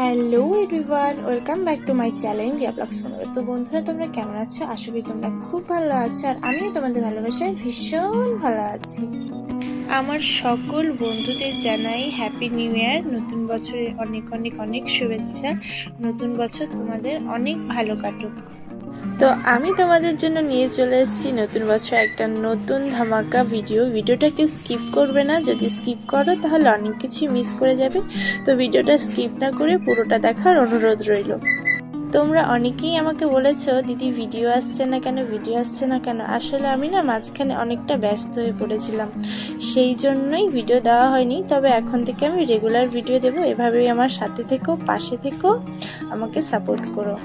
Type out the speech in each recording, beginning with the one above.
Hello everyone, welcome back to my channel Riya vlogs তো বন্ধুরা, তোমরা কেমন আছো? আশা করি তোমরা খুব ভালো আছো, আর আমিও তোমাদের ভালোবাসায় ভীষণ ভালো আছি। আমার সকল বন্ধুদের জানাই হ্যাপি নিউ ইয়ার নতুন বছরের অনেক অনেক অনেক শুভেচ্ছা। নতুন বছর তোমাদের অনেক ভালো কাটুক। তো আমি তোমাদের জন্য নিয়ে চলে এসেছি নতুন বছর একটা নতুন ধামাকা ভিডিও। ভিডিওটাকে স্কিপ করবে না, যদি স্কিপ করো তাহলে অনেক কিছু মিস করে যাবে। তো ভিডিওটা স্কিপ না করে পুরোটা দেখার অনুরোধ রইল। তোমরা অনেকেই আমাকে বলেছ, দিদি, ভিডিও আসছে না কেন? ভিডিও আসছে না কেন? আসলে আমি না মাঝখানে অনেকটা ব্যস্ত হয়ে পড়েছিলাম। সেই জন্যই ভিডিও দেওয়া হয়নি, তবে এখন থেকে আমি রেগুলার ভিডিও দেবো। এভাবেই আমার সাথে থেকো, পাশে থেকো, আমাকে সাপোর্ট করো।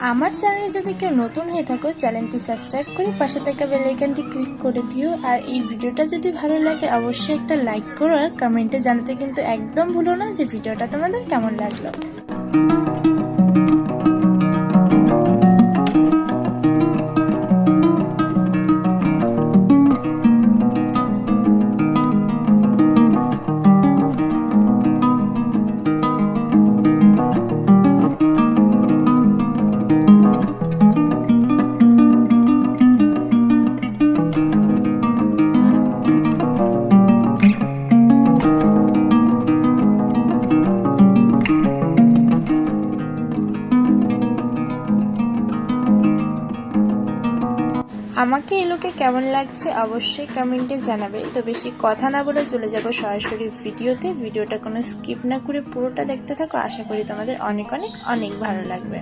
আমার চ্যানেলে যদি কেউ নতুন হয়ে থাকো, চ্যানেলটি সাবস্ক্রাইব করে পাশে থাকা বেলাইকানটি ক্লিক করে দিও। আর এই ভিডিওটা যদি ভালো লাগে, অবশ্যই একটা লাইক করো আর কমেন্টে জানাতে কিন্তু একদম ভুলো না যে ভিডিওটা তোমাদের কেমন লাগল। আমাকে এই লোকে কেমন লাগছে অবশ্যই কমেন্টে জানাবে। তো বেশি কথা না বলে চলে যাব সরাসরি ভিডিওতে। ভিডিওটা কোনো স্কিপ না করে পুরোটা দেখতে থাকো। আশা করি তোমাদের অনেক অনেক অনেক ভালো লাগবে।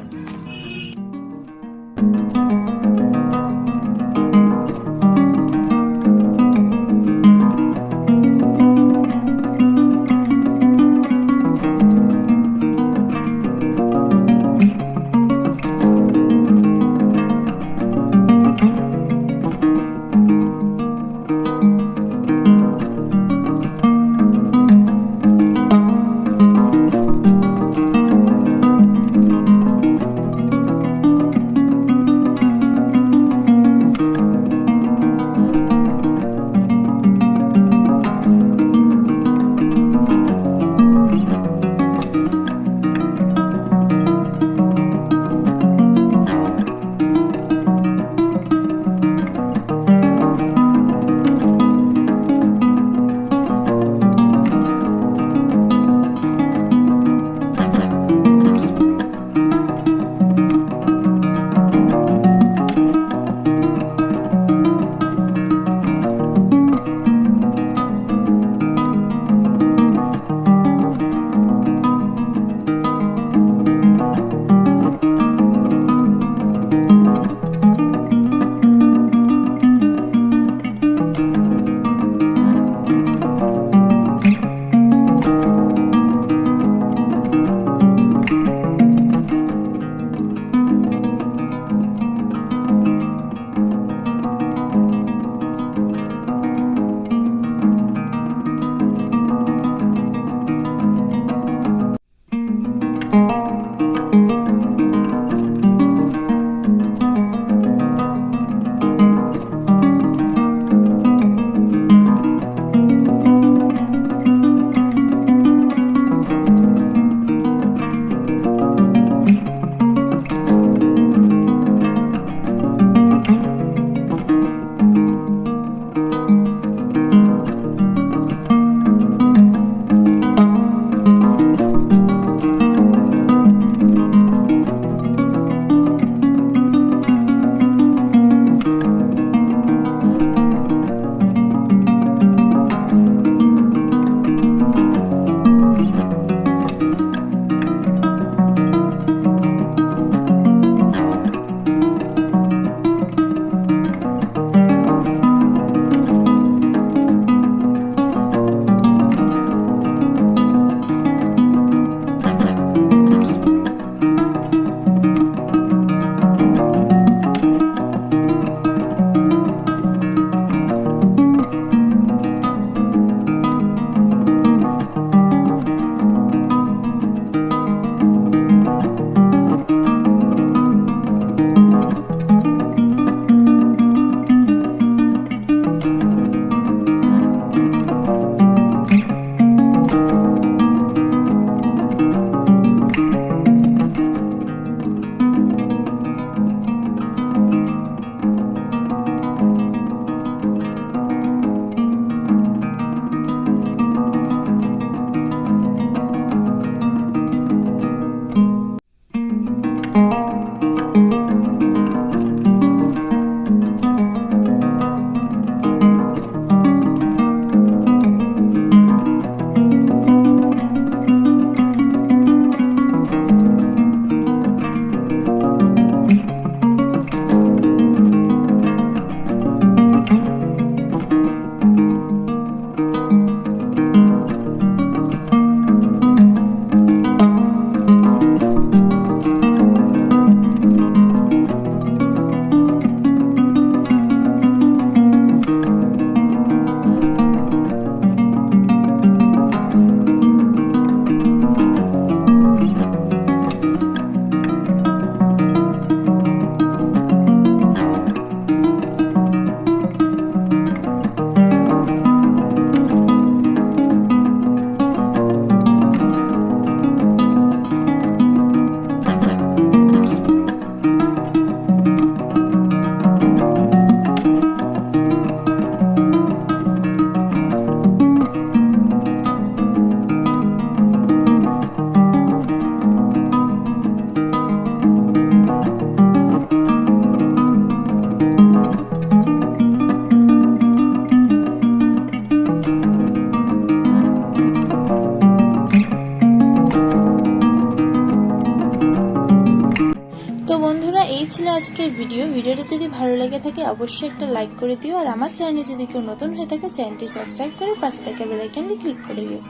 আজকের ভিডিও ভিডিওটা যদি ভালো লেগে থাকে, অবশ্যই একটা লাইক করে দিও আর আমার চ্যানেলে যদি কেউ নতুন হয়ে থাকে চ্যানেলটি সাবস্ক্রাইব করে পাশে থাকা বেলাইকানটি ক্লিক করে দিও।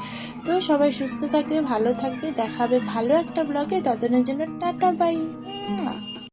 তো সবাই সুস্থ থাকবে, ভালো থাকবে দেখাবে ভালো একটা ব্লগে ততদিনের জন্য টাটা বাই